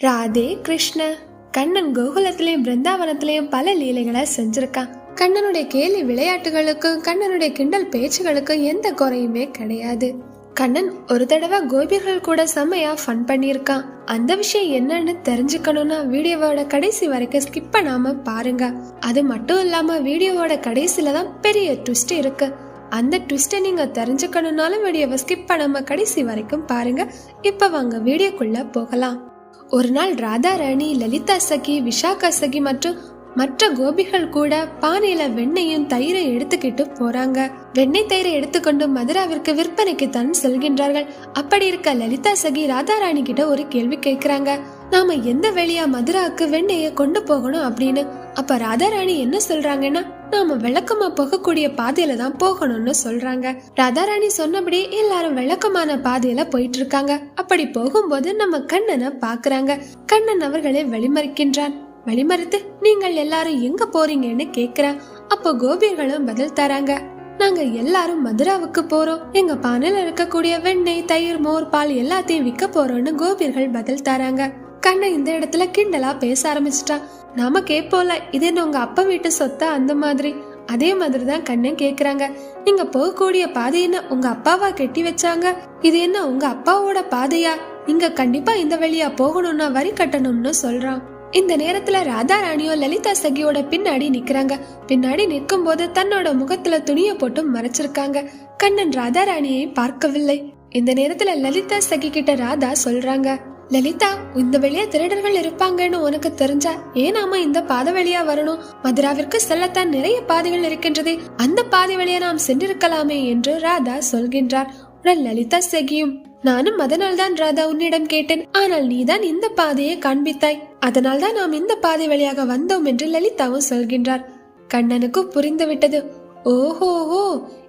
ராதே கிருஷ்ண. கண்ணன் கோகுலத்திலையும் பிருந்தாவனத்திலையும் பல லீலைகளை செஞ்சிருக்கான். கண்ணனுடைய கேலி விளையாட்டுகளுக்கும் கண்ணனுடைய கிண்டல் பேச்சுகளுக்கும் எந்த குறையுமே கிடையாது. கண்ணன் ஒரு தடவை கோபிகள் கூட செம்மையா ஃபன் பண்ணியிருக்கான். அந்த விஷயம் என்னன்னு தெரிஞ்சுக்கணும்னா வீடியோவோட கடைசி வரைக்கும் ஸ்கிப் பண்ணாம பாருங்க. அது மட்டும் இல்லாம வீடியோவோட கடைசியில தான் பெரிய ட்விஸ்ட் இருக்கு. அந்த ட்விஸ்ட்டை நீங்க தெரிஞ்சுக்கணும்னாலும் வீடியோவை ஸ்கிப் பண்ணாம கடைசி வரைக்கும் பாருங்க. இப்போ வாங்க வீடியோக்குள்ள போகலாம். ஒரு நாள் ராதா ராணி லலிதா சகி விஷாகா சகி மற்றும் மற்ற கோபிகள் கூட பானையில வெண்ணெயும் தயிரை எடுத்துக்கிட்டு போறாங்க. வெண்ணெய் தயிரை எடுத்துக்கொண்டு மதுராவிற்கு விற்பனைக்கு தான் செல்கின்றார்கள். அப்படி இருக்க லலிதா சகி ராதாராணி கிட்ட ஒரு கேள்வி கேட்கிறாங்க. நாம எந்த வழியா மதுராவுக்கு வெண்ணையை கொண்டு போகணும் அப்படின்னு? அப்ப ராதா ராணி என்ன சொல்றாங்கன்னா நாம விளக்கமா போகக்கூடிய பாதையில தான் போகணும்னு சொல்றாங்க. ராதா ராணி சொன்னபடி எல்லாரும் விளக்கமான பாதையில போயிட்டு இருக்காங்க அப்படி போகும்போது நம்ம கண்ணனை பாக்குறாங்க. கண்ணன் அவர்களை வழிமறிக்கின்றான். வழிமறித்து நீங்கள் எல்லாரும் எங்க போறீங்கன்னு கேக்குறேன். அப்போ கோபியர்களும் பதில் தராங்க. நாங்க எல்லாரும் மதுராவுக்கு போறோம். எங்க பானையில இருக்கக்கூடிய வெண்ணெய் தயிர் மோர் பால் எல்லாத்தையும் விற்க போறோம்னு கோபியர்கள் பதில் தராங்க. கண்ணன் இந்த இடத்துல கிண்டலா பேச ஆரம்பிச்சிட்டான் நாம கேட்போம்ல இது என்ன உங்க அப்பா வீட்டு சொத்தா அந்த மாதிரி? அதே மாதிரி தான் கண்ணன் கேக்குறாங்க. நீங்க போகக்கூடிய பாதை என்ன உங்க அப்பாவா கட்டி வச்சாங்க? இது என்ன உங்க அப்பாவோட பாதையா? நீங்க கண்டிப்பா இந்த வழியா போகணும்னா வரி கட்டணும்னு சொல்றான். இந்த நேரத்துல ராதா ராணியோ லலிதா சகியோட பின்னாடி நிக்கிறாங்க. பின்னாடி நிற்கும் போது தன்னோட முகத்துல துணிய போட்டு மறைச்சிருக்காங்க. கண்ணன் ராதா ராணியை பார்க்கவில்லை. இந்த நேரத்துல லலிதா சகி கிட்ட ராதா சொல்றாங்க. லலிதா இந்த வழியா திருடர்கள் இருப்பாங்கன்னு உனக்கு தெரிஞ்சா ஏன் நாம இந்த பாதை வழியா வரணும்? மதுராவிற்கு செல்லத்தான் நிறைய பாதைகள் இருக்கின்றது. அந்த பாதை வழியா நாம் சென்றிருக்கலாமே என்று ராதா சொல்கின்றார். உடன் லலிதா செகியும். நானும் அதனால் தான் ராதா உன்னிடம் கேட்டேன். ஆனால் நீதான் இந்த பாதையை காண்பித்தாய். அதனால் தான் நாம் இந்த பாதை வழியாக வந்தோம் என்று லலிதாவும் சொல்கின்றார். கண்ணனுக்கு புரிந்துவிட்டது. ஓஹோஹோ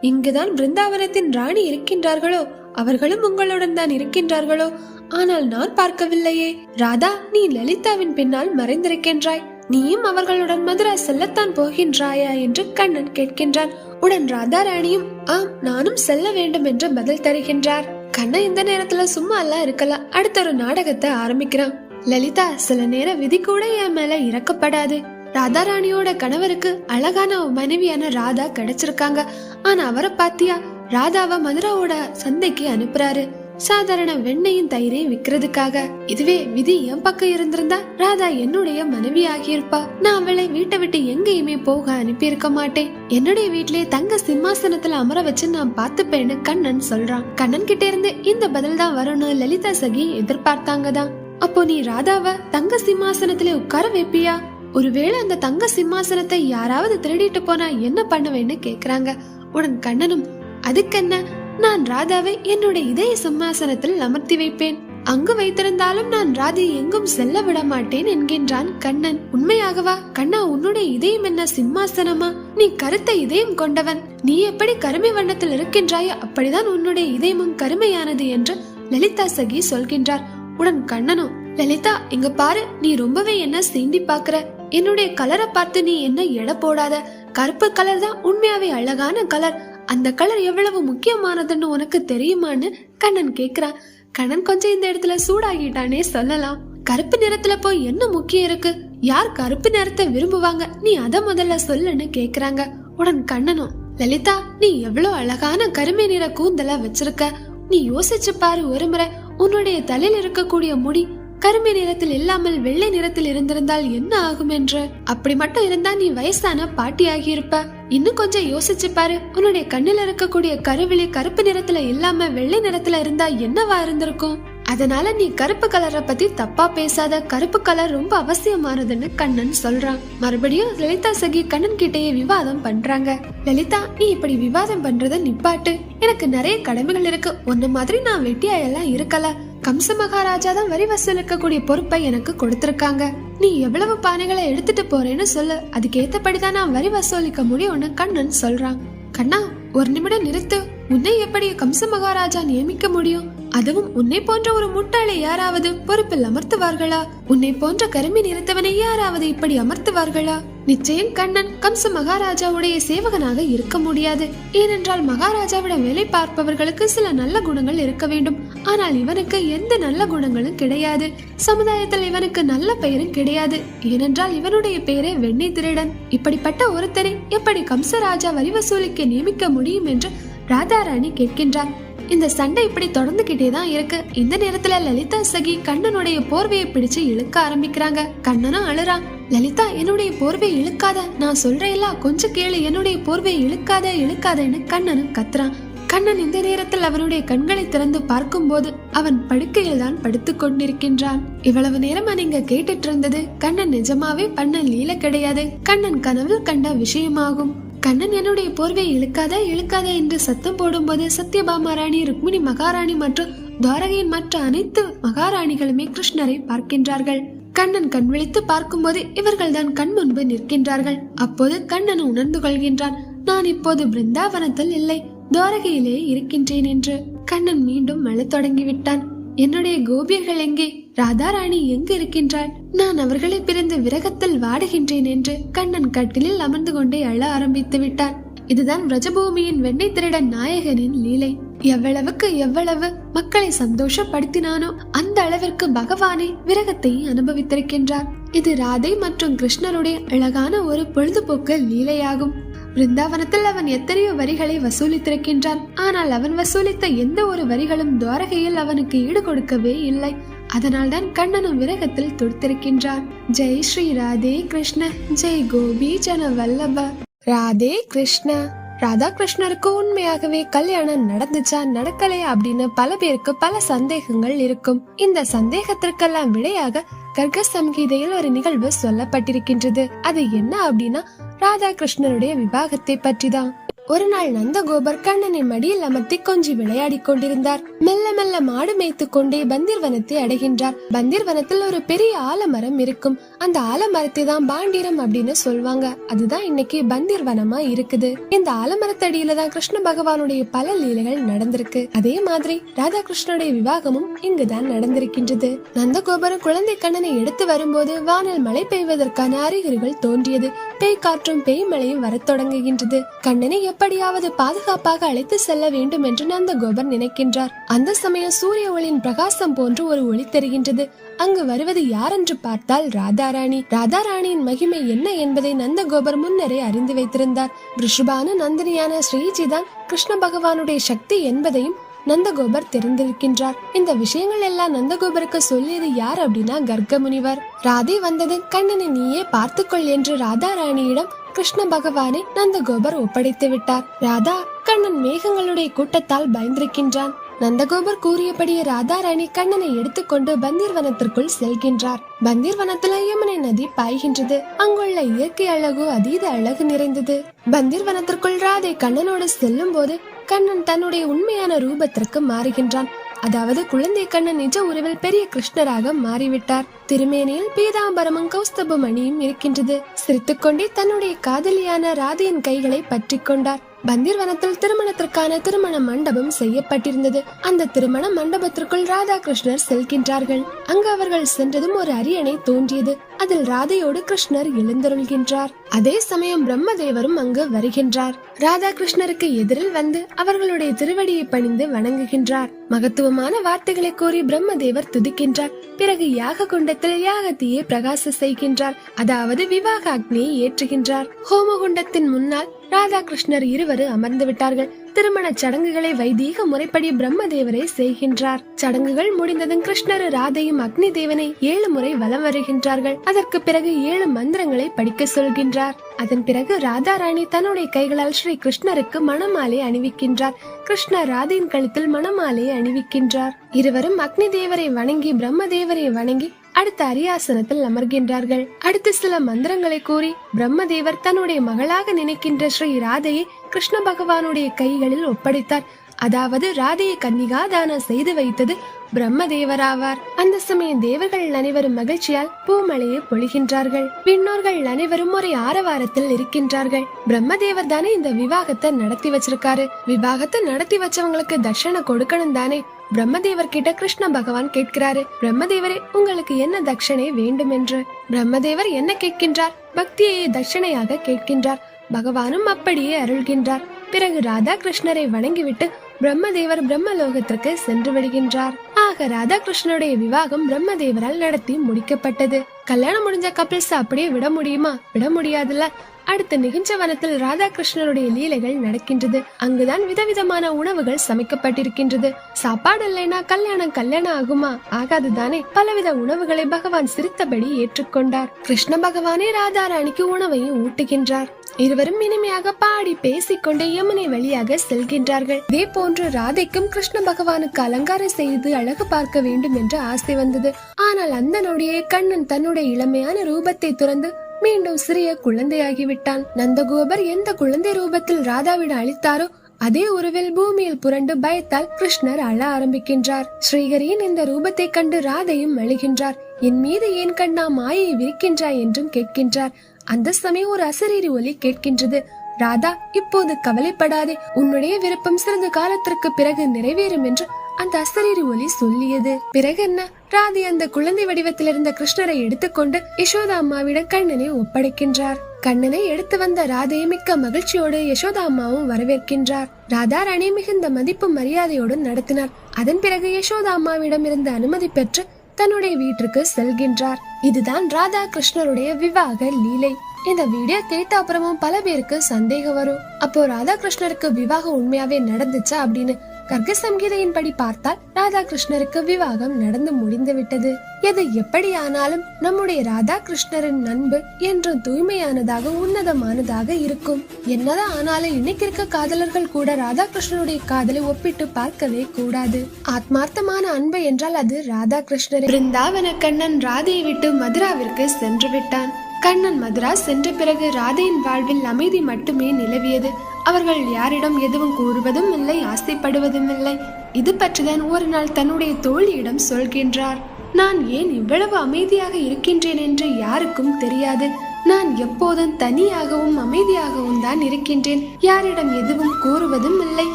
இங்குதான் பிருந்தாவனத்தின் ராணி இருக்கின்றார்களோ? அவர்களும் உங்களுடன் தான் இருக்கின்றார்களோ? ஆனால் நான் பார்க்கவில்லையே. ராதா நீ லலிதாவின் பின்னால் மறைந்திருக்கின்றாய். நீயும் அவர்களுடன் மதுரா செல்லத்தான் போகின்றாயா என்று கண்ணன் கேட்கின்றான். உடன் ராதா ராணியும் ஆம் நானும் செல்ல வேண்டும் என்று பதில் தருகின்றார். கண்ணன் இந்த நேரத்துல சும்மா எல்லாம் இருக்கலாம் அடுத்த ஒரு நாடகத்தை ஆரம்பிக்கிறான். லலிதா சில நேரம் விதி கூட என் மேல இறக்கப்படாது. ராதா ராணியோட கணவருக்கு அழகான மனைவியான ராதா கிடைச்சிருக்காங்க. ஆனா அவரை பாத்தியா? ராதாவை மதுராவோட சந்தைக்கு அனுப்புறாரு. சாதாரண வெண்ணையும் தயிரையும் விக்கிறதுக்காக. இதுவே விதி என் பக்கம் இருந்திருந்தா ராதா என்னுடைய மனைவி ஆகியிருப்பா. நான் அவளை வீட்டை விட்டு எங்கேயுமே போக அனுப்பியிருக்க மாட்டேன். என்னுடைய வீட்டிலேயே தங்க சிம்மாசனத்துல அமர வச்சு நான் பார்த்துப்பேன்னு கண்ணன் சொல்றான். கண்ணன் கிட்ட இருந்து இந்த பதில் தான் வரும்னு லலிதா சகி எதிர்பார்த்தாங்க தான் அப்போ நீ ராதாவ தங்க சிம்மாசனத்துல உட்கார வைப்பியா? ஒருவேளை அந்த தங்க சிம்மாசனத்தை யாராவது திருடிட்டு போனா என்ன பண்ணுவேன்னு கேக்குறாங்க. உடன் கண்ணனும் அதுக்கென்ன? நான் ராதாவை என்னுடைய இதய சிம்மாசனத்தில் அமர்த்தி வைப்பேன். அங்கு வைத்திருந்தாலும் நான் ராதை எங்கும் செல்ல விட மாட்டேன் என்கின்றான் கண்ணன். உண்மையாகவா? கண்ணா உன்னுடைய இதயம் என்ன சிம்மாசனமா? நீ கருத்த இதயம் கொண்டவன். நீ எப்படி கருமை வண்ணத்தில் இருக்கின்றாயோ அப்படிதான் உன்னுடைய இதயமும் கருமையானது என்று லலிதா சகி சொல்கின்றார். உடன் கண்ணனும் லலிதா இங்க பாரு நீ ரொம்பவே என்ன சீண்டி பாக்குற என்னுடைய கலரை பார்த்து நீ என்ன எடை போடாத? கருப்பு கலர் தான் உண்மையாவே அழகான கலர். அந்த கலர் எவ்வளவு முக்கியமானதுன்னு உனக்கு தெரியுமான்னு கண்ணன் கேக்குறான் கண்ணன் கொஞ்சம் இந்த இடத்துல சூடாகிட்டானே சொல்லலாம். கருப்பு நிறத்துல போய் என்ன முக்கியம் இருக்கு? யார் கருப்பு நிறத்தை விரும்புவாங்க? நீ அத முதல்ல சொல்லுன்னு கேக்குறாங்க. உடன் கண்ணனும் லலிதா நீ எவ்வளவு அழகான கருமை நிற கூந்தல வச்சிருக்க? நீ யோசிச்சு பாரு ஒரு முறை உன்னுடைய தலையில் இருக்கக்கூடிய முடி கருமை நிறத்தில் இல்லாமல் வெள்ளை நிறத்தில் இருந்திருந்தால் என்ன ஆகும் என்று அப்படி மட்டும் இருந்தா நீ வயசான பாட்டி ஆகியிருப்ப இன்னும் கொஞ்சம் யோசிச்சு பாரு. உன்னுடைய கண்ணுல இருக்கக்கூடிய கருவிழி கருப்பு நிறத்துல இல்லாம வெள்ளை நிறத்துல இருந்தா என்னவா இருந்திருக்கும்? அதனால நீ கருப்பு கலரை பத்தி தப்பா பேசாத. கருப்பு கலர் ரொம்ப அவசியமானதுன்னு கண்ணன் சொல்றான். மறுபடியும் லலிதா சகி கண்ணன் கிட்டேயே விவாதம் பண்றாங்க. லலிதா நீ இப்படி விவாதம் பண்றத நிப்பாட்டு. எனக்கு நிறைய கடமைகள் இருக்கு. உன்ன மாதிரி நான் வெட்டியாயெல்லாம் இருக்கல. கம்ச மகாராஜா தான் வரி வசூலிக்கக்கூடிய பொறுப்பை எனக்கு கொடுத்திருக்காங்க. நீ எவ்வளவு பானைகளை எடுத்துட்டு போறேன்னு சொல்லு. அதுக்கேத்தபடிதான் நான் வரி வசூலிக்க முடியும்னு கண்ணன் சொல்றான். கண்ணா ஒரு நிமிடம் நிறுத்து. உன்னை எப்படி கம்ச மகாராஜா நியமிக்க முடியும்? அதுவும் உன்னை போன்ற ஒரு முட்டாளை யாராவது பொறுப்பில் அமர்த்துவார்களா? உன்னை போன்ற கருமி நிறுத்தவனை யாராவது இப்படி அமர்த்துவார்களா? நிச்சயம் கண்ணன் கம்ச மகாராஜாவுடைய சேவகனாக இருக்க முடியாது. ஏனென்றால் மகாராஜாவிடம் வேலை பார்ப்பவர்களுக்கு சில நல்ல குணங்கள் இருக்க வேண்டும். ஆனால் இவனுக்கு எந்த நல்ல குணங்களும் கிடையாது. சமுதாயத்தில் இவனுக்கு நல்ல பெயரும் கிடையாது. ஏனென்றால் இவனுடைய பெயரே வெண்ணி திருடன். இப்படிப்பட்ட ஒருத்தரை எப்படி கம்சராஜா வரி வசூலிக்க நியமிக்க முடியும் என்று ராதாராணி கேட்கின்றார் இந்த சண்டை இப்படி தொடர்ந்துகிட்டே தான் இருக்கு. இந்த நேரத்துல லலிதா சகி கண்ணனுடைய போர்வையை பிடிச்சு இழுக்க ஆரம்பிக்கிறாங்க. கண்ணனும் அழுறான். லலிதா என்னுடைய போர்வை இழுக்காத. நான் சொல்றேன்ல கொஞ்சம் கேளு. என்னுடைய போர்வை இழுக்காத இழுக்காதன்னு கண்ணனும் கத்துறான். கண்ணன் இந்த நேரத்தில் அவனுடைய கண்களை திறந்து பார்க்கும்போது அவன் படுக்கையில் தான் படுத்து கொண்டிருக்கின்றான். இவ்வளவு நேரமா நீங்க கேட்டுட்டு இருந்தது கண்ணன் நிஜமாவே பண்ண லீல கிடையாது. கண்ணன் கனவில் கண்ட விஷயமாகும். கண்ணன் என்னுடைய போர்வை இழுக்காத இழுக்காத என்று சத்தம் போடும்போது சத்யபாமா ராணி ருக்மிணி மகாராணி மற்றும் துவாரகையின் மற்ற அனைத்து மகாராணிகளுமே கிருஷ்ணரை பார்க்கின்றார்கள். கண்ணன் கண் விழித்து பார்க்கும்போது இவர்கள் தான் கண் முன்பு நிற்கின்றார்கள். அப்போது கண்ணன் உணர்ந்து கொள்கின்றான். நான் இப்போது பிருந்தாவனத்தில் இல்லை துவாரகையிலே இருக்கின்றேன் என்று. கண்ணன் மீண்டும் அழத் தொடங்கிவிட்டான். என்னுடைய கோபியர்கள் எங்கே? ராதாராணி எங்கு இருக்கின்றாள்? நான் அவர்களை பிறந்து விரகத்தில் வாடுகின்றேன் என்று கண்ணன் கட்டிலில் அமர்ந்து கொண்டே அழ ஆரம்பித்து விட்டான். இதுதான் ரஜபூமியின் வெண்ணை திருடன் நாயகனின் லீலை. எவ்வளவுக்கு எவ்வளவு மக்களை சந்தோஷப்படுத்தினானோ அந்த அளவிற்கு பகவானே விரகத்தை அனுபவித்திருக்கின்றார். இது ராதை மற்றும் கிருஷ்ணருடைய அழகான ஒரு பொழுதுபோக்கு லீலையாகும். பிருந்தாவனத்தில் அவன் எத்தனையோ வரிகளை வசூலித்திருக்கின்றான். ஆனால் அவன் வசூலித்த எந்த ஒரு வரிகளும் துவாரகையில் அவனுக்கு ஈடு கொடுக்கவே இல்லை. அதனால்தான் கண்ணனும் விரகத்தில் துடித்திருக்கின்றான். ஜெய் ஸ்ரீ ராதே கிருஷ்ண ஜெய் கோபி ஜன வல்லப. ராதே கிருஷ்ண. ராதா கிருஷ்ணருக்கு உண்மையாகவே கல்யாணம் நடந்துச்சா நடக்கலையா அப்படின்னு பல பேருக்கு பல சந்தேகங்கள் இருக்கும். இந்த சந்தேகத்திற்கெல்லாம் விடையாக கர்க சம்கீதையில் ஒரு நிகழ்வு சொல்லப்பட்டிருக்கின்றது. அது என்ன அப்படின்னா ராதா கிருஷ்ணருடைய விவாகத்தை பற்றிதான். ஒரு நாள் நந்தகோபர் கண்ணனை மடியில் அமர்த்தி கொஞ்சி விளையாடி கொண்டிருந்தார். மெல்ல மெல்ல மாடு மேய்த்து கொண்டே பந்திர்வனத்தை அடைகின்றார். பந்திர்வனத்தில் ஒரு பெரிய ஆலமரம் இருக்கும். அந்த ஆலமரத்தை தான் பாண்டிரம் அப்படின்னு சொல்வாங்க. அதுதான் இன்னைக்கு பந்திர்வனமா இருக்குது. இந்த ஆலமரத்தடியில தான் கிருஷ்ண பகவானுடைய பல லீலைகள் நடந்திருக்கு. அதே மாதிரி ராதா கிருஷ்ணனுடைய விவாகமும் இங்குதான் நடந்திருக்கின்றது. நந்தகோபுரம் குழந்தை கண்ணனை எடுத்து வரும்போது வானில் மழை பெய்வதற்கான அறிகுறிகள் தோன்றியது. பேய் காற்றும் பேய் மழையும் வரத் தொடங்குகின்றது. கண்ணனை எப்படியாவது பாதுகாப்பாக அழைத்து செல்ல வேண்டும் என்று நந்தகோபர் நினைக்கின்றார். அந்த சமயம் சூரிய ஒளியின் பிரகாசம் போன்று ஒரு ஒளி தெரிகின்றது. அங்கு வருவது யார் என்று பார்த்தால் ராதாராணி. ராதாராணியின் மகிமை என்ன என்பதை நந்தகோபர் முன்னரே அறிந்து வைத்திருந்தார். ரிஷபான நந்தினியான ஸ்ரீஜிதான் கிருஷ்ண பகவானுடைய சக்தி என்பதையும் நந்தகோபர் தெரிந்திருக்கின்றார். இந்த விஷயங்கள் எல்லாம் நந்தகோபருக்கு சொல்லியது யார் அப்படின்னா கர்க்க முனிவர் ராதே வந்தது. கண்ணனை நீயே பார்த்துக்கொள் என்று ராதா ராணியிடம் கிருஷ்ண பகவானை நந்தகோபர் ஒப்படைத்து விட்டார். ராதா கண்ணன் மேகங்களுடைய கூட்டத்தால் பயந்திருக்கின்றான். நந்தகோபர் கூறியபடியே ராதாராணி கண்ணனை எடுத்துக்கொண்டு பந்தீர்வனத்திற்குள் செல்கின்றார். பந்தீர்வனத்துல யமுனை நதி பாய்கின்றது. அங்குள்ள இயற்கை அழகு அதீத அழகு நிறைந்தது. பந்தீர்வனத்திற்குள் ராதை கண்ணனோடு செல்லும் போது கண்ணன் தன்னுடைய உண்மையான ரூபத்திற்கு மாறுகின்றான். அதாவது குழந்தை கண்ணன் நிஜ உறவில் பெரிய கிருஷ்ணராக மாறிவிட்டார். திருமேனியில் பீதாம்பரமும் கௌஸ்தபமணியும் இருக்கின்றது. சிரித்துக்கொண்டே தன்னுடைய காதலியான ராதையின் கைகளை பற்றி கொண்டார். பந்திர்வனத்தில் திருமணத்திற்கான திருமண மண்டபம் செய்யப்பட்டிருந்தது. அந்த திருமண மண்டபத்திற்குள் ராதாகிருஷ்ணர் செல்கின்றார்கள். அங்கு அவர்கள் சென்றதும் ஒரு அரியணை தோன்றியது. அதில் ராதையோடு கிருஷ்ணர் எழுந்தருள்கின்றார். அதே சமயம் பிரம்மதேவரும் அங்கு வருகின்றார். ராதாகிருஷ்ணருக்கு எதிரில் வந்து அவர்களுடைய திருவடியை பணிந்து வணங்குகின்றார். மகத்துவமான வார்த்தைகளை கூறி பிரம்மதேவர் துதிக்கின்றார். பிறகு யாக குண்டத்தில் யாகத்தையே பிரகாச செய்கின்றார். அதாவது விவாக அக்னியை ஏற்றுகின்றார். ஹோமகுண்டத்தின் முன்னால் ராதாகிருஷ்ணர் இருவரும் அமர்ந்து விட்டார்கள். திருமண சடங்குகளை வைதீக முறைப்படி பிரம்மதேவரே செய்கின்றார். சடங்குகள் முடிந்ததும் கிருஷ்ணர் ராதையும் அக்னி தேவனை ஏழு முறை வலம் வருகின்றார்கள். அதற்கு பிறகு ஏழு மந்திரங்களை படிக்க சொல்கின்றார். அதன் பிறகு ராதா ராணி தன்னுடைய கைகளால் ஸ்ரீ கிருஷ்ணருக்கு மணமாலை அணிவிக்கின்றார். கிருஷ்ணர் ராதையின் கழுத்தில் மணமாலை அணிவிக்கின்றார். இருவரும் அக்னி தேவரை வணங்கி பிரம்மதேவரை வணங்கி அடுத்த அரியாசனத்தில் அமர்கின்றார்கள். அடுத்து சில மந்திரங்களை கூறி பிரம்மதேவர் தன்னுடைய மகளாக நினைக்கின்ற ஸ்ரீ ராதையை கிருஷ்ண பகவானுடைய கைகளில் ஒப்படைத்தார். அதாவது ராதையை கன்னிகா தானம் செய்து வைத்தது பிரம்மதேவராவார். அந்த சமயம் தேவர்கள் அனைவரும் மகிழ்ச்சியால் பூமலையை பொழிகின்றார்கள். பின்னோர்கள் அனைவரும் ஒரு ஆரவாரத்தில் இருக்கின்றார்கள். பிரம்மதேவர் தானே இந்த விவாகத்தை நடத்தி வச்சிருக்காரு. விவாகத்தை நடத்தி வச்சவங்களுக்கு தட்சணை கொடுக்கணும் தானே. பிரம்மதேவர் கிட்ட கிருஷ்ண பகவான் கேட்கிறாரு. பிரம்மதேவரே உங்களுக்கு என்ன தட்சணை வேண்டும் என்று பிரம்மதேவர் என்ன கேட்கின்றார்? பக்தியை தட்சணையாக கேட்கின்றார். பகவானும் அப்படியே அருள்கின்றார். பிறகு ராதா கிருஷ்ணரை வணங்கிவிட்டு பிரம்மதேவர் பிரம்மலோகத்திற்கு சென்று விடுகின்றார். ஆக ராதாகிருஷ்ணனுடைய விவாகம் பிரம்மதேவரால் நடத்தி முடிக்கப்பட்டது. கல்யாணம் முடிஞ்ச கப்பிள்ஸ் அப்படியே விட முடியுமா? விட முடியாதுல்ல. அடுத்த நிகழ்ச்ச வனத்தில் ராதாகிருஷ்ணனுடைய லீலைகள் நடக்கின்றது. அங்குதான் விதவிதமான உணவுகள் சமைக்கப்பட்டிருக்கின்றது. சாப்பாடு இல்லைனா கல்யாணம் கல்யாணம் ஆகுமா? ஆகாது தானே பலவித உணவுகளை பகவான் சிரித்தபடி ஏற்றுக்கொண்டார். கிருஷ்ண பகவானே ராதாராணிக்கு உணவையும் ஊட்டுகின்றார். இருவரும் இனிமையாக பாடி பேசிக்கொண்டே யமுனை வழியாக செல்கின்றார்கள். இதே போன்று ராதைக்கும் கிருஷ்ண பகவானுக்கு அலங்காரம் செய்து அழ அழகு பார்க்க வேண்டும் என்று ஆசை வந்தது. ஆனால் அந்த நொடியே கண்ணன் தன்னுடைய இளமையான ரூபத்தை துறந்து மீண்டும் சிறிய குழந்தையாகிவிட்டான். நந்தகோபர் எந்த குழந்தை ரூபத்தில் ராதாவிடம் அளித்தாரோ அதே உருவில் பூமியில் புரண்டு பயத்தால் கிருஷ்ணர் அழ ஆரம்பிக்கின்றார். ஸ்ரீஹரியின் இந்த ரூபத்தை கண்டு ராதையும் அழுகின்றார் என் மீது ஏன் கண்ணா மாயை விரிக்கின்றாய்? என்றும் கேட்கின்றார். அந்த சமயம் ஒரு அசரீரி ஒலி கேட்கின்றது. ராதா இப்போது கவலைப்படாதே. உன்னுடைய விருப்பம் சிறிது காலத்திற்கு பிறகு நிறைவேறும் என்று அந்த அசரீரி ஒலி சொல்லியது. பிறகு என்ன? ராதி அந்த குழந்தை வடிவத்தில் இருந்த கிருஷ்ணரை எடுத்துக்கொண்டு யசோதா அம்மாவிடம் கண்ணனை ஒப்படைக்கின்றார். கண்ணனை எடுத்து வந்த ராதையை மிக்க மகிழ்ச்சியோடு யசோதா அம்மாவும் வரவேற்கின்றார். ராதா ராணி மிகுந்த மதிப்பு மரியாதையோடு நடத்தினார். அதன் பிறகு யசோதா அம்மாவிடம் இருந்த அனுமதி பெற்று தன்னுடைய வீட்டிற்கு செல்கின்றார். இதுதான் ராதா கிருஷ்ணருடைய விவாக லீலை. இந்த வீடியோ கேட்ட அப்புறமும் பல பேருக்கு சந்தேகம் வரும். அப்போ ராதாகிருஷ்ணருக்கு விவாகம் உண்மையாவே நடந்துச்சா அப்படின்னு கர்க சங்கீதையின்படி பார்த்தால் ராதாகிருஷ்ணருக்கு விவாகம் நடந்து முடிந்து விட்டது எது எப்படியானாலும் நம்முடைய ராதாகிருஷ்ணரின் நண்பு என்றும் தூய்மையானதாக உன்னதமானதாக இருக்கும். என்னதான் ஆனாலும் இன்னைக்கு இருக்க காதலர்கள் கூட ராதாகிருஷ்ணனுடைய காதலை ஒப்பிட்டு பார்க்கவே கூடாது. ஆத்மார்த்தமான அன்பு என்றால் அது ராதாகிருஷ்ணர் பிருந்தாவன கண்ணன் ராதையை விட்டு மதுராவிற்கு சென்று விட்டான். கண்ணன் மதுரா சென்ற பிறகு ராதையின் வாழ்வில் அமைதி மட்டுமே நிலவியது. அவர்கள் யாரிடம் எதுவும் கூறுவதும் இல்லை ஆசைப்படுவதும் இல்லை. இது பற்றிதான் ஒரு நாள் தன்னுடைய தோழியிடம் சொல்கின்றார். நான் ஏன் இவ்வளவு அமைதியாக இருக்கின்றேன் என்று யாருக்கும் தெரியாது. நான் எப்போதும் தனியாகவும் அமைதியாகவும் தான் இருக்கின்றேன். யாரிடம் எதுவும் கூறுவதும் இல்லை.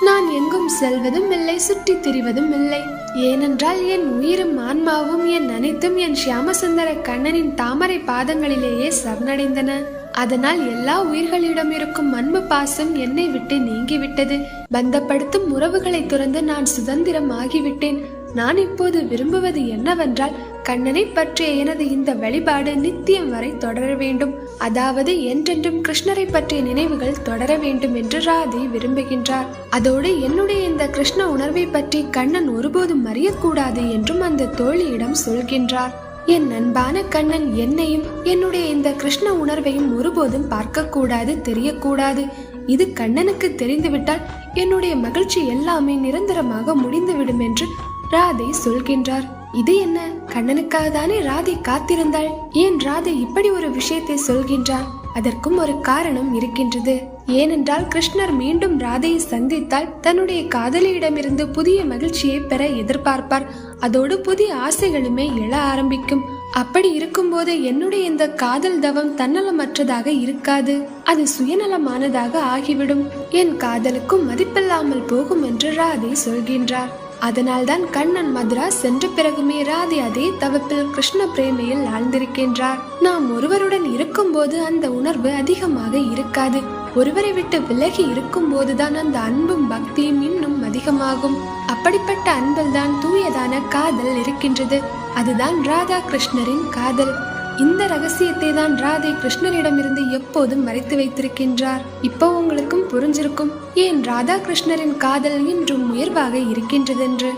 நான் எங்கும் செல்வதும் இல்லை சுற்றித் திரிவதும் இல்லை. ஏனென்றால் என் உயிரும் ஆன்மாவும் என் அனைத்தும் என் சியாமசுந்தர கண்ணனின் தாமரை பாதங்களிலேயே சரணடைந்தன. அதனால் எல்லா உயிர்களிடம் இருக்கும் அன்பு பாசம் என்னை விட்டு நீங்கிவிட்டது. பந்தப்படுத்தும் உறவுகளை துறந்து நான் சுதந்திரம் ஆகிவிட்டேன் நான் இப்போது விரும்புவது என்னவென்றால் கண்ணனை பற்றிய எனது இந்த வழிபாடு நித்தியம் வரை தொடர வேண்டும். அதாவது என்றென்றும் கிருஷ்ணரை பற்றிய நினைவுகள் தொடர வேண்டும் என்று ராதி விரும்புகின்றார். அதோடு என்னுடைய இந்த கிருஷ்ண உணர்வை பற்றி கண்ணன் ஒருபோதும் அறியக்கூடாது என்றும் அந்த தோழியிடம் சொல்கின்றார். என் அன்பான கண்ணன் என்னையும் என்னுடைய இந்த கிருஷ்ண உணர்வையும் ஒருபோதும் பார்க்கக்கூடாது தெரியக்கூடாது. இது கண்ணனுக்கு தெரிந்துவிட்டால் என்னுடைய மகிழ்ச்சி எல்லாமே நிரந்தரமாக முடிந்துவிடும் என்று ராதை சொல்கின்றார் இது என்ன? கண்ணனுக்காக தானே ராதை காத்திருந்தாள்? ஏன் ராதை இப்படி ஒரு விஷயத்தை சொல்கின்றார் அதற்கும் ஒரு காரணம் இருக்கின்றது. ஏனென்றால் கிருஷ்ணர் மீண்டும் ராதையை சந்தித்தால் தன்னுடைய காதலியிடமிருந்து புதிய மகிழ்ச்சியை பெற எதிர்பார்ப்பார். அதோடு புதிய ஆசைகளுமே எழ ஆரம்பிக்கும். அப்படி இருக்கும்போது என்னுடைய இந்த காதல் தவம் தன்னலமற்றதாக இருக்காது. அது சுயநலமானதாக ஆகிவிடும். என் காதலுக்கும் மதிப்பில்லாமல் போகும் என்று ராதை சொல்கின்றார். அதனால்தான் கண்ணன் மதுரா சென்ற பிறகுமே ராதை அதே தவப்பில் கிருஷ்ண பிரேமையில் ஆழ்ந்திருக்கின்றார். நாம் ஒருவருடன் இருக்கும்போது அந்த உணர்வு அதிகமாக இருக்காது. ஒருவரை விட்டு விலகி இருக்கும் போதுதான் அந்த அன்பும் பக்தியும் இன்னும் அதிகமாகும். அப்படிப்பட்ட அன்பில் தான் தூயதான காதல் இருக்கின்றது. அதுதான் ராதா கிருஷ்ணரின் காதல். இந்த ரகசியத்தை தான் ராதை கிருஷ்ணரிடமிருந்து எப்போதும் மறைத்து வைத்திருக்கின்றார். இப்போ உங்களுக்கும் புரிஞ்சிருக்கும் ஏன் ராதா கிருஷ்ணரின் காதல் இன்றும் உயர்வாக இருக்கின்றதென்று.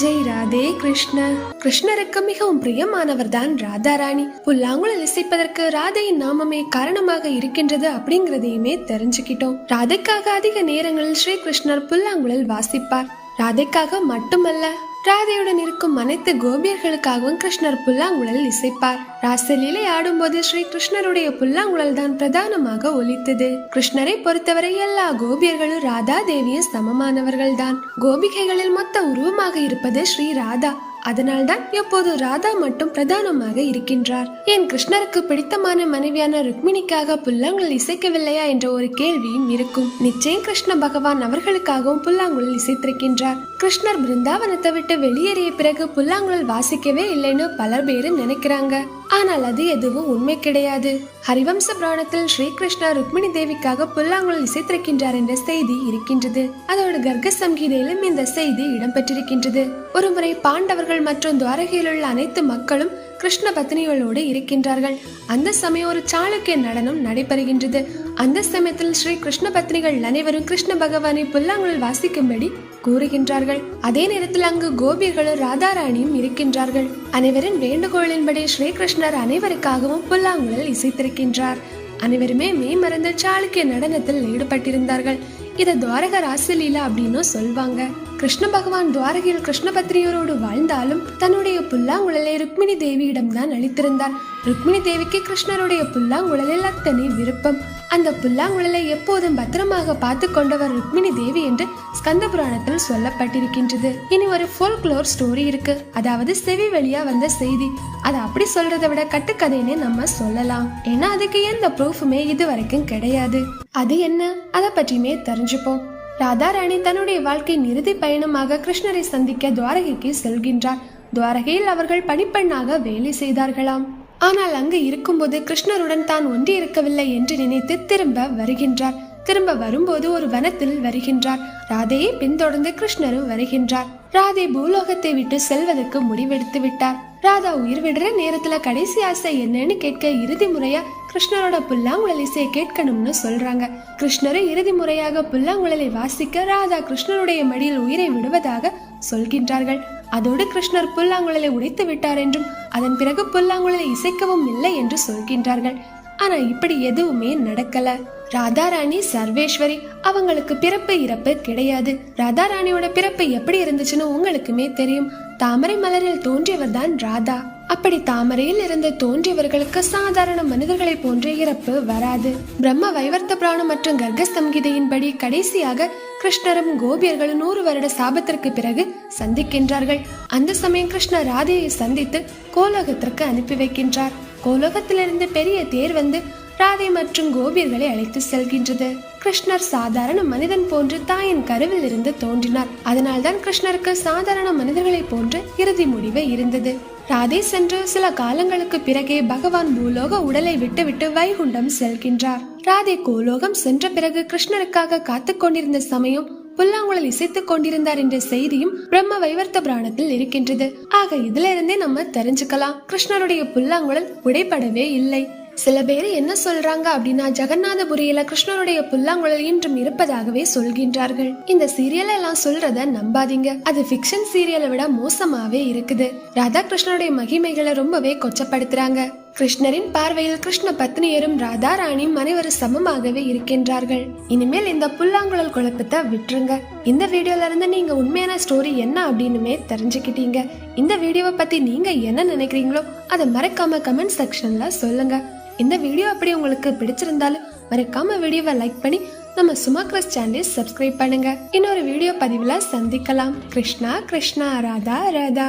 ஜெய் ராதே கிருஷ்ண. கிருஷ்ணருக்கு மிகவும் பிரியமானவர் தான் ராதாராணி. புல்லாங்குழல் இசைப்பதற்கு ராதையின் நாமமே காரணமாக இருக்கின்றது அப்படிங்கறதையுமே தெரிஞ்சுக்கிட்டோம். ராதைக்காக அதிக நேரங்களில் ஸ்ரீ கிருஷ்ணர் புல்லாங்குழல் வாசிப்பார். ராதைக்காக மட்டுமல்ல ராதையுடன் இருக்கும் அனைத்து கோபியர்களுக்காகவும் கிருஷ்ணர் புல்லாங்குழல் இசைப்பார். ராசலீலை ஆடும்போது ஸ்ரீ கிருஷ்ணருடைய புல்லாங்குழல் தான் பிரதானமாக ஒலித்தது. கிருஷ்ணரை பொறுத்தவரை எல்லா கோபியர்களும் ராதா தேவிய சமமானவர்கள் தான் கோபிகைகளில் மொத்த உருவமாக இருப்பது ஸ்ரீ ராதா. அதனால்தான் எப்போது ராதா மட்டும் பிரதானமாக இருக்கின்றார். ஏன் கிருஷ்ணருக்கு பிடித்தமான மனைவியான ருக்மிணிக்காக புல்லாங்குழல் இசைக்கவில்லையா என்ற ஒரு கேள்வியும் இருக்கும். நிச்சயம் கிருஷ்ண பகவான் அவர்களுக்காகவும் புல்லாங்குழல் இசைத்திருக்கின்றார். கிருஷ்ணர் பிருந்தாவனத்தை விட்டு வெளியேறிய பிறகு புல்லாங்குழல் வாசிக்கவே இல்லைன்னு பலர் பேரு நினைக்கிறாங்க. ஆனால் அது எதுவும் உண்மை கிடையாது. ஹரிவம்ச புராணத்தில் ஸ்ரீகிருஷ்ணா ருக்மிணி தேவிக்காக புல்லாங்குழல் இசைத்திருக்கின்றார் என்ற செய்தி இருக்கின்றது. அதோட கர்க்க சங்கீதையிலும் இந்த செய்தி இடம்பெற்றிருக்கின்றது. ஒருமுறை பாண்டவர்கள் மற்றும் துவாரகையில் உள்ள அனைத்து மக்களும் கிருஷ்ண பத்னிகளோடு இருக்கின்றார்கள். அந்த சமயம் ஒரு சாளுக்கிய நடனம் நடைபெறுகின்றது. அந்த சமயத்தில் ஸ்ரீ கிருஷ்ண பத்னிகள் அனைவரும் கிருஷ்ண பகவானை புல்லாங்குழல் வாசிக்கும்படி கூறுகின்றார்கள். அதே நேரத்தில் அங்கு கோபியர்களும் ராதாராணியும் இருக்கின்றார்கள். அனைவரின் வேண்டுகோளின்படி ஸ்ரீகிருஷ்ணர் அனைவருக்காகவும் புல்லாங்குழல் இசைத்திருக்கின்றார். அனைவருமே மெய்மறந்து சாளுக்கிய நடனத்தில் ஈடுபட்டிருந்தார்கள். இதை துவாரக ராசலீலா அப்படின்னு சொல்வாங்க. கிருஷ்ண பகவான் துவாரகையில் கிருஷ்ணபத்ரியரோடு வாழ்ந்தாலும் தன்னுடைய புல்லாங்குழலை ருக்மிணி தேவியிடம் தான் அளித்திருந்தார். ருக்மிணி தேவிக்கு கிருஷ்ணருடைய புல்லாங்குழலில் அத்தனை விருப்பம். அந்த புல்லாங்குழலை எப்போதும் பத்திரமாக பார்த்து கொண்டவர் ருக்மிணி தேவி என்று ஸ்கந்த புராணத்தில் சொல்லப்பட்டிருக்கின்றது. இனி ஒரு ஃபோல்க்ளோர் ஸ்டோரி இருக்கு. அதாவது செவி வழியா வந்த செய்தி. அதை அப்படி சொல்றதை விட கட்டுக்கதைன்னு நம்ம சொல்லலாம். ஏன்னா அதுக்கு எந்த ப்ரூஃபுமே இது வரைக்கும் கிடையாது. அது என்ன? அதை பற்றியுமே தெரிஞ்சுப்போம். ராதாராணி தன்னுடைய வாழ்க்கையின் இறுதி பயணமாக கிருஷ்ணரை சந்திக்க துவாரகைக்கு செல்கின்றார் துவாரகையில் அவர்கள் பணிப்பெண்ணாக வேலை செய்தார்களாம். ஆனால் அங்கு இருக்கும்போது கிருஷ்ணருடன் தான் ஒன்றி இருக்கவில்லை என்று நினைத்து திரும்ப வருகின்றார். திரும்ப வரும்போது ஒரு வனத்தில் வருகின்றார். ராதையை பின்தொடர்ந்து கிருஷ்ணரும் வருகின்றார். ராதை பூலோகத்தை விட்டு செல்வதற்கு முடிவெடுத்து விட்டார். ராதா உயிர் விடுற நேரத்துல கடைசி ஆசை என்னன்னு கேட்க இறுதி முறையா கிருஷ்ணரோட புல்லாங்குழல் இசையை கேட்கணும்னு சொல்றாங்க. கிருஷ்ணரும் இறுதி முறையாக புல்லாங்குழலை வாசிக்க ராதா கிருஷ்ணருடைய மடியில் உயிரை விடுவதாக சொல்கின்றார்கள். அதோடு கிருஷ்ணர் புல்லாங்குழலை உடைத்து விட்டார் என்றும் அதன் பிறகு புல்லாங்குழலை இசைக்கவும் இல்லை என்று சொல்கின்றார்கள். ஆனா இப்படி எதுவுமே நடக்கல. ராதாராணி சர்வேஸ்வரி அவங்களுக்கு பிறப்பு இறப்பு கிடையாது. ராதாராணியோட பிறப்பு எப்படி இருந்துச்சுன்னு உங்களுக்குமே தெரியும். தாமரை மலரில் தோன்றியவர் தான் ராதா. அப்படி தாமரையில் இருந்து தோன்றியவர்களுக்கு சாதாரண மனிதர்களை போன்ற இறப்பு வராது. பிரம்ம வைவர்த்த புராணம் மற்றும் கர்க்க கடைசியாக கிருஷ்ணரும் கோபியர்களும் நூறு வருட சாபத்திற்கு பிறகு சந்திக்கின்றார்கள். அந்த சமயம் கிருஷ்ணர் ராதையை சந்தித்து கோலோகத்திற்கு அனுப்பி வைக்கின்றார். கோலோகத்திலிருந்து பெரிய தேர் வந்து ராதை மற்றும் கோபியர்களை அழைத்து செல்கின்றது. கிருஷ்ணர் சாதாரண மனிதன் போன்று தாயின் கருவில் இருந்து தோன்றினார். அதனால்தான் கிருஷ்ணருக்கு சாதாரண மனிதர்களை போன்று இறுதி முடிவு இருந்தது. ராதே சென்று சில காலங்களுக்கு பிறகே பகவான் பூலோக உடலை விட்டுவிட்டு வைகுண்டம் செல்கின்றார். ராதே கோலோகம் சென்ற பிறகு கிருஷ்ணருக்காக காத்து கொண்டிருந்த சமயம் புல்லாங்குழல் இசைத்துக் கொண்டிருந்தார் என்ற செய்தியும் பிரம்ம வைவர்த்த புராணத்தில் இருக்கின்றது. ஆக இதுல இருந்தே நம்ம தெரிஞ்சுக்கலாம். கிருஷ்ணருடைய புல்லாங்குழல் உடைப்படவே இல்லை. சில பேர் என்ன சொல்றாங்க அப்படின்னா ஜெகநாதபுரியில கிருஷ்ணருடைய புல்லாங்குழல் இன்றும் இருப்பதாகவே சொல்கின்றார்கள். இந்த சீரியல் எல்லாம் சொல்றத நம்பாதீங்க. அது ஃபிக்ஷன் சீரியலை விட மோசமாவே இருக்குது. ராதா கிருஷ்ணருடைய மகிமைகளை ரொம்பவே கொச்சப்படுத்துறாங்க. கிருஷ்ணரின் பார்வையில் கிருஷ்ண பத்னியரும் ராதா ராணியும் அனைவரும் சமமாகவே இருக்கின்றார்கள். இனிமேல் இந்த புல்லாங்குழல் குழப்பத்தை விட்டுருங்க. இந்த வீடியோல இருந்து நீங்க உண்மையான ஸ்டோரி என்ன அப்படின்னுமே தெரிஞ்சுக்கிட்டீங்க. இந்த வீடியோவை பத்தி நீங்க என்ன நினைக்கிறீங்களோ அதை மறக்காம கமெண்ட் செக்ஷன்ல சொல்லுங்க. இந்த வீடியோ அப்படி உங்களுக்கு பிடிச்சிருந்தாலும் மறக்காம வீடியோவை லைக் பண்ணி நம்ம சும்மா கிறிஸ் சேனலை சப்ஸ்கிரைப் பண்ணுங்க. இன்னொரு வீடியோ பதிவில் சந்திக்கலாம். கிருஷ்ணா கிருஷ்ணா ராதா ராதா.